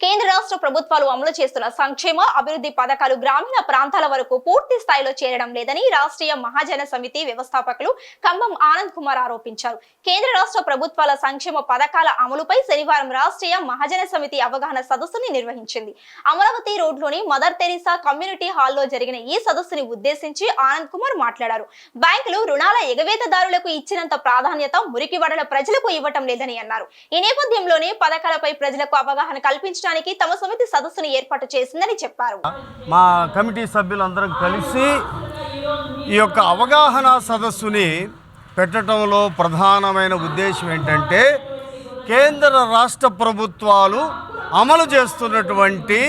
కేంద్ర రాష్ట్ర ప్రభుత్వాలు అమలు చేస్తున్న సంక్షేమ అభివృద్ధి పథకాలు గ్రామీణ ప్రాంతాల వరకు పూర్తి స్థాయిలో చేరడం లేదని రాష్ట్రీయ మహాజన సమితి వ్యవస్థాపకులు కంబం ఆనంద్ కుమార్ ఆరోపించారు. కేంద్ర రాష్ట్ర ప్రభుత్వాల సంక్షేమ పథకాల అమలుపై శనివారం రాష్ట్రీయ మహాజన సమితి అవగాహన సదస్సుని నిర్వహించింది. అమరావతి రోడ్లోని మదర్ తెరీసా కమ్యూనిటీ హాల్లో జరిగిన ఈ సదస్సుని ఉద్దేశించి ఆనంద్ కుమార్ మాట్లాడారు. బ్యాంకులు రుణాల ఎగవేతదారులకు ఇచ్చినంత ప్రాధాన్యత మురికివాడల ప్రజలకు ఇవ్వటం లేదని అన్నారు. ఈ నేపథ్యంలోనే పథకాలపై ప్రజలకు అవగాహన కల్పించడం కల్పించడానికి తమ సమితి సదస్సును ఏర్పాటు చేసిందని చెప్పారు. మా కమిటీ సభ్యులందరం కలిసి ఈ యొక్క అవగాహన సదస్సుని పెట్టడంలో ప్రధానమైన ఉద్దేశం ఏంటంటే కేంద్ర రాష్ట్ర ప్రభుత్వాలు అమలు చేస్తున్నటువంటి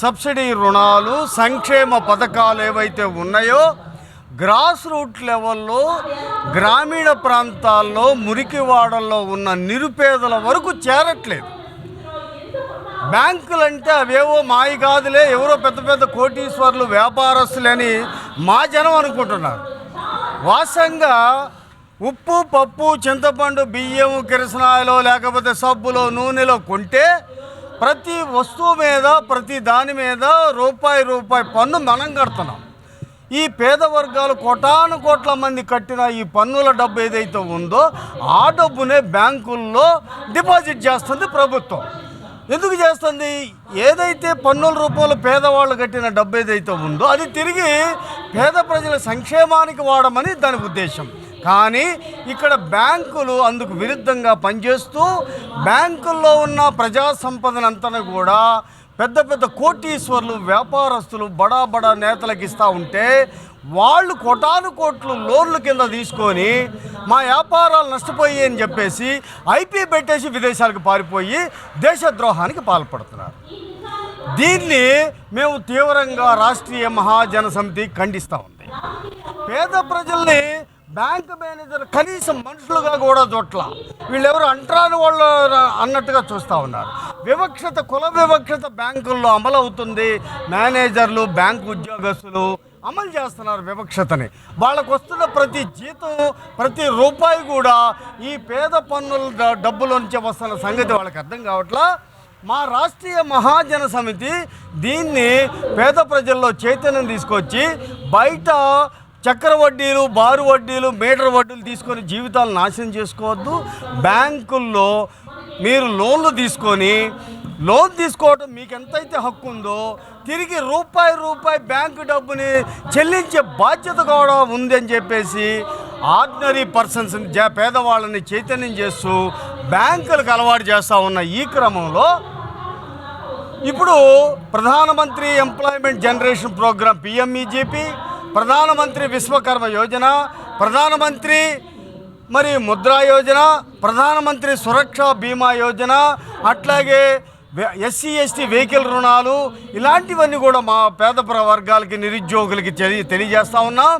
సబ్సిడీ రుణాలు సంక్షేమ పథకాలు ఏవైతే ఉన్నాయో గ్రాస్ రూట్ లెవెల్లో గ్రామీణ ప్రాంతాల్లో మురికివాడల్లో ఉన్న నిరుపేదల వరకు చేరట్లేదు. బ్యాంకులంటే అవేవో మాయి కాదులే ఎవరో పెద్ద పెద్ద కోటీశ్వర్లు వ్యాపారస్తులని మా జనం అనుకుంటున్నారు. వాస్తవంగా ఉప్పు పప్పు చింతపండు బియ్యం కిరసనాయలో లేకపోతే సబ్బులో నూనెలో కొంటే ప్రతి వస్తువు మీద ప్రతి దాని మీద రూపాయి రూపాయి పన్ను మనం కడుతున్నాం. ఈ పేద వర్గాలు కోటాను కోట్ల మంది కట్టిన ఈ పన్నుల డబ్బు ఏదైతే ఉందో ఆ డబ్బునే బ్యాంకుల్లో డిపాజిట్ చేస్తుంది ప్రభుత్వం. ఎందుకు చేస్తుంది? ఏదైతే పన్నుల రూపంలో పేదవాళ్ళు కట్టిన డబ్బు ఏదైతే ఉందో అది తిరిగి పేద ప్రజల సంక్షేమానికి వాడమని దాని ఉద్దేశం. కానీ ఇక్కడ బ్యాంకులు అందుకు విరుద్ధంగా పనిచేస్తూ బ్యాంకుల్లో ఉన్న ప్రజా సంపదనంతా కూడా పెద్ద పెద్ద కోటీశ్వర్లు వ్యాపారస్తులు బడా బడా నేతలకు ఇస్తూ ఉంటే వాళ్ళు కోటాను కోట్లు లోన్లు కింద తీసుకొని మా వ్యాపారాలు నష్టపోయి అని చెప్పేసి ఐపీ పెట్టేసి విదేశాలకు పారిపోయి దేశద్రోహానికి పాల్పడుతున్నారు. దీన్ని మేము తీవ్రంగా రాష్ట్రీయ మహాజన సమితి ఖండిస్తూ ఉంది. పేద ప్రజల్ని బ్యాంక్ మేనేజర్ కనీసం మనుషులుగా కూడా చూట్ల వీళ్ళెవరు అంటరాని వాళ్ళు అన్నట్టుగా చూస్తూ ఉన్నారు. వివక్షత కుల వివక్షత బ్యాంకుల్లో అమలు అవుతుంది మేనేజర్లు బ్యాంకు ఉద్యోగస్తులు అమలు చేస్తున్నారు వివక్షతని. వాళ్ళకు వస్తున్న ప్రతి జీతం ప్రతి రూపాయి కూడా ఈ పేద పన్నుల డబ్బుల నుంచి వస్తున్న సంగతి వాళ్ళకి అర్థం కావట్లా? మా రాష్ట్రీయ మహాజన సమితి దీన్ని పేద ప్రజల్లో చైతన్యం తీసుకొచ్చి బయట చక్ర వడ్డీలు బారు వడ్డీలు మీటర్ వడ్డీలు తీసుకొని జీవితాలు నాశనం చేసుకోవద్దు. బ్యాంకుల్లో మీరు లోన్లు తీసుకొని లోన్ తీసుకోవడం మీకు ఎంతైతే హక్కు ఉందో తిరిగి రూపాయి రూపాయి బ్యాంకు డబ్బుని చెల్లించే బాధ్యత కూడా ఉందని చెప్పేసి ఆర్డినరీ పర్సన్స్ పేదవాళ్ళని చైతన్యం చేస్తూ బ్యాంకులకు అలవాటు చేస్తూ ఉన్న ఈ క్రమంలో ఇప్పుడు ప్రధానమంత్రి ఎంప్లాయ్మెంట్ జనరేషన్ ప్రోగ్రామ్ పిఎంఈజీపీ ప్రధానమంత్రి విశ్వకర్మ యోజన ప్రధానమంత్రి మరి ముద్రా యోజన ప్రధానమంత్రి సురక్ష బీమా యోజన అట్లాగే ఎస్సీ ఎస్టీ వెహికల్ రుణాలు ఇలాంటివన్నీ కూడా మా పేద వర్గాలకి నిరుద్యోగులకి తెలియ తెలియజేస్తా ఉన్నాం.